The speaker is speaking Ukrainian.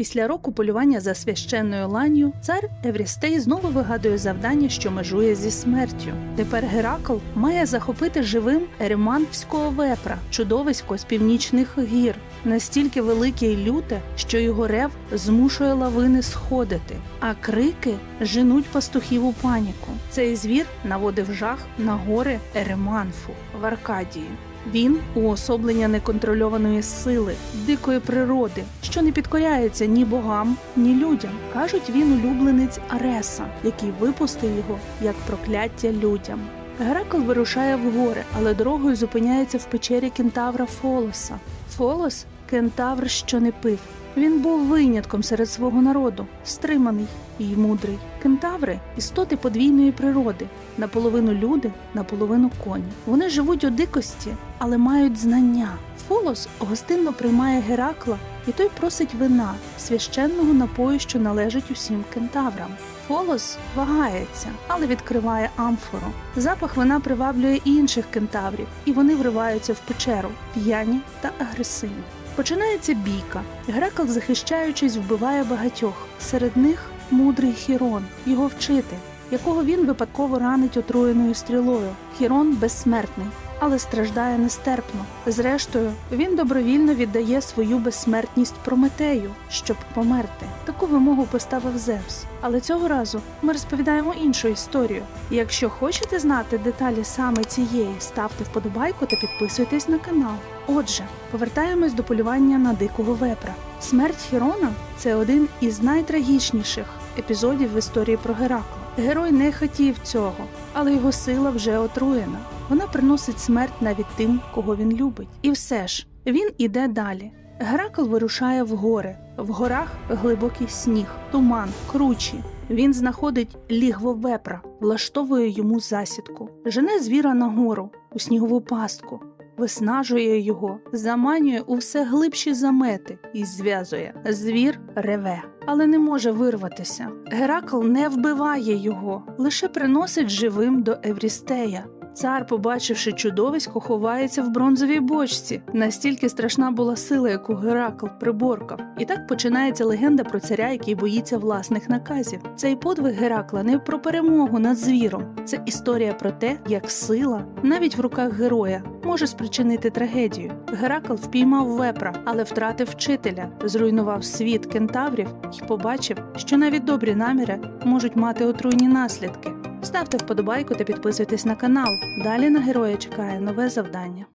Після року полювання за священною ланью цар Еврістей знову вигадує завдання, що межує зі смертю. Тепер Геракл має захопити живим еремантського вепра, чудовисько з північних гір, настільки велике і люте, що його рев змушує лавини сходити, а крики женуть пастухів у паніку. Цей звір наводив жах на гори Ереманфу в Аркадії. Він уособлення неконтрольованої сили, дикої природи, що не підкоряється ні богам, ні людям. Кажуть, він улюбленець Ареса, який випустив його як прокляття людям. Геракл вирушає в гори, але дорогою зупиняється в печері кентавра Фолоса. Фолос кентавр, що не пив. Він був винятком серед свого народу, стриманий і мудрий. Кентаври істоти подвійної природи, наполовину люди, наполовину коні. Вони живуть у дикості, але мають знання. Фолос гостинно приймає Геракла, і той просить вина, священного напою, що належить усім кентаврам. Фолос вагається, але відкриває амфору. Запах вина приваблює інших кентаврів, і вони вриваються в печеру, п'яні та агресивні. Починається бійка. Грекл, захищаючись, вбиває багатьох. Серед них мудрий Хірон, його вчитель, якого він випадково ранить отруєною стрілою. Хірон безсмертний, але страждає нестерпно. Зрештою, він добровільно віддає свою безсмертність Прометею, щоб померти. Таку вимогу поставив Зевс. Але цього разу ми розповідаємо іншу історію. Якщо хочете знати деталі саме цієї, ставте вподобайку та підписуйтесь на канал. Отже, повертаємось до полювання на дикого вепра. Смерть Хірона це один із найтрагічніших епізодів в історії про Геракла. Герой не хотів цього, але його сила вже отруєна. Вона приносить смерть навіть тим, кого він любить. І все ж він іде далі. Геракл вирушає в гори. В горах глибокий сніг, туман, кручі. Він знаходить лігво вепра, влаштовує йому засідку, жене звіра на гору у снігову пастку, виснажує його, заманює у все глибші замети і зв'язує. Звір реве, але не може вирватися. Геракл не вбиває його, лише приносить живим до Еврістея. Цар, побачивши чудовисько, ховається в бронзовій бочці. Настільки страшна була сила, яку Геракл приборкав. І так починається легенда про царя, який боїться власних наказів. Цей подвиг Геракла не про перемогу над звіром. Це історія про те, як сила, навіть в руках героя, може спричинити трагедію. Геракл впіймав вепра, але втратив вчителя, зруйнував світ кентаврів і побачив, що навіть добрі наміри можуть мати отруйні наслідки. Ставте вподобайку та підписуйтесь на канал. Далі на героя чекає нове завдання.